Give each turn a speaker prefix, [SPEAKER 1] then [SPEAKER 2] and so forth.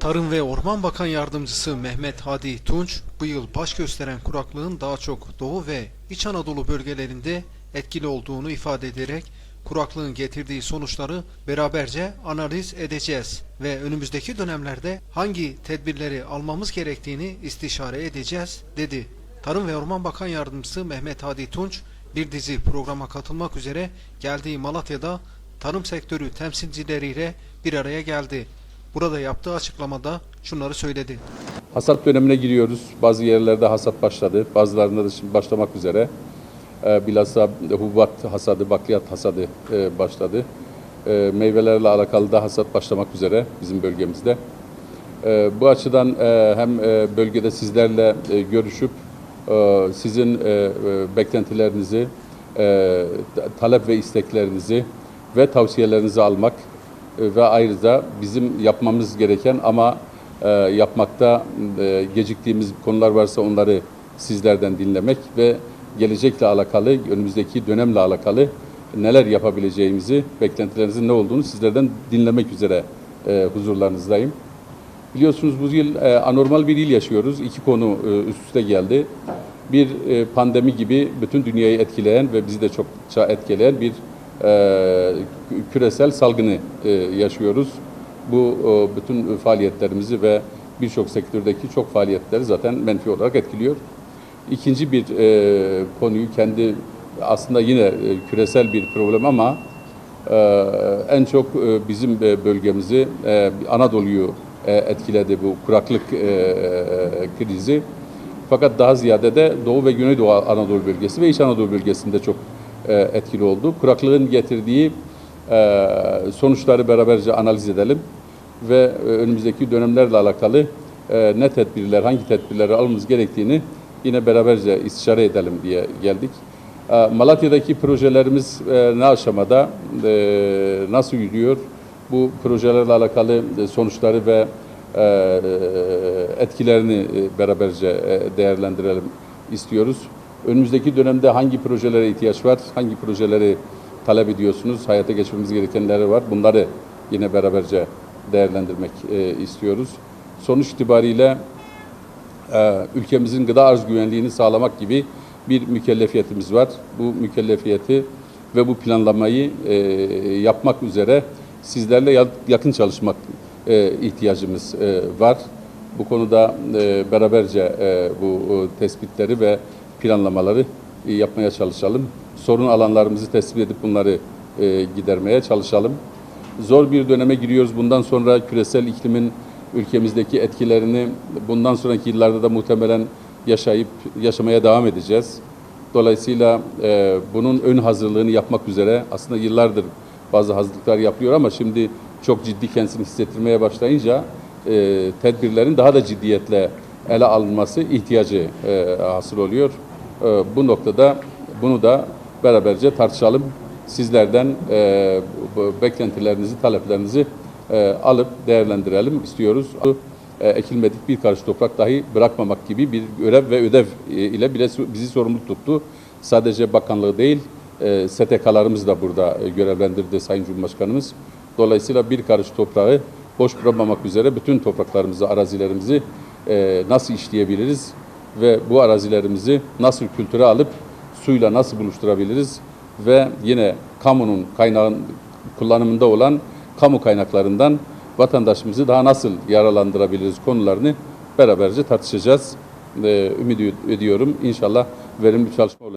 [SPEAKER 1] Tarım ve Orman Bakan Yardımcısı Mehmet Hadi Tunç, bu yıl baş gösteren kuraklığın daha çok Doğu ve İç Anadolu bölgelerinde etkili olduğunu ifade ederek kuraklığın getirdiği sonuçları beraberce analiz edeceğiz ve önümüzdeki dönemlerde hangi tedbirleri almamız gerektiğini istişare edeceğiz dedi. Tarım ve Orman Bakan Yardımcısı Mehmet Hadi Tunç bir dizi programa katılmak üzere geldiği Malatya'da tarım sektörü temsilcileriyle bir araya geldi. Burada yaptığı açıklamada şunları söyledi.
[SPEAKER 2] Hasat dönemine giriyoruz. Bazı yerlerde hasat başladı. Bazılarında da şimdi başlamak üzere. Ee, bilhassa hububat hasadı, bakliyat hasadı e, başladı. Ee, meyvelerle alakalı da hasat başlamak üzere bizim bölgemizde. Ee, bu açıdan e, hem e, bölgede sizlerle görüşüp sizin e, e, beklentilerinizi, e, talep ve isteklerinizi ve tavsiyelerinizi almak ve ayrıca bizim yapmamız gereken ama yapmakta geciktiğimiz konular varsa onları sizlerden dinlemek ve gelecekle alakalı, önümüzdeki dönemle alakalı neler yapabileceğimizi, beklentilerinizin ne olduğunu sizlerden dinlemek üzere huzurlarınızdayım. Biliyorsunuz bu yıl anormal bir yıl yaşıyoruz. İki konu üst üste geldi. Bir e, pandemi gibi bütün dünyayı etkileyen ve bizi de çokça etkileyen bir e, küresel salgını e, yaşıyoruz. Bu bütün faaliyetlerimizi ve birçok sektördeki çok faaliyetleri zaten menfi olarak etkiliyor. İkinci bir konuyu kendi aslında yine küresel bir problem ama en çok bizim bölgemizi, Anadolu'yu e, etkiledi bu kuraklık krizi. Fakat daha ziyade de Doğu ve Güneydoğu Anadolu bölgesi ve İç Anadolu bölgesinde çok e, etkili oldu. Kuraklığın getirdiği e, sonuçları beraberce analiz edelim ve e, önümüzdeki dönemlerle alakalı e, ne tedbirler, hangi tedbirleri almamız gerektiğini yine beraberce istişare edelim diye geldik. E, Malatya'daki projelerimiz e, ne aşamada, e, nasıl yürüyor? Bu projelerle alakalı e, sonuçları ve etkilerini e, beraberce e, değerlendirelim istiyoruz. Önümüzdeki dönemde hangi projelere ihtiyaç var, hangi projeleri talep ediyorsunuz, hayata geçmemiz gerekenleri var. Bunları yine beraberce değerlendirmek e, istiyoruz. Sonuç itibariyle e, ülkemizin gıda arz güvenliğini sağlamak gibi bir mükellefiyetimiz var. Bu mükellefiyeti ve bu planlamayı e, yapmak üzere sizlerle ya- yakın çalışmak e, ihtiyacımız e, var. Bu konuda e, beraberce e, bu e, tespitleri ve planlamaları e, yapmaya çalışalım. Sorun alanlarımızı tespit edip bunları e, gidermeye çalışalım. Zor bir döneme giriyoruz. Bundan sonra küresel iklimin ülkemizdeki etkilerini bundan sonraki yıllarda da muhtemelen yaşayıp yaşamaya devam edeceğiz. Dolayısıyla e, bunun ön hazırlığını yapmak üzere aslında yıllardır bazı hazırlıklar yapılıyor ama şimdi çok ciddi kendisini hissettirmeye başlayınca e, tedbirlerin daha da ciddiyetle ele alınması ihtiyacı e, hasıl oluyor. E, bu noktada bunu da beraberce tartışalım. Sizlerden e, beklentilerinizi, taleplerinizi e, alıp değerlendirelim istiyoruz. E, ekilmedik bir karış toprak dahi bırakmamak gibi bir görev ve ödev e, ile bile bizi sorumlu tuttu. Sadece bakanlığı değil, e, STK'larımız da burada e, görevlendirdi Sayın Cumhurbaşkanımız. Dolayısıyla bir karış toprağı boş bırakmamak üzere bütün topraklarımızı, arazilerimizi e, nasıl işleyebiliriz ve bu arazilerimizi nasıl kültüre alıp suyla nasıl buluşturabiliriz ve yine kamunun kaynağın kullanımında olan kamu kaynaklarından vatandaşımızı daha nasıl yararlandırabiliriz konularını beraberce tartışacağız. Ee, ümit ediyorum inşallah verimli çalışma olacak.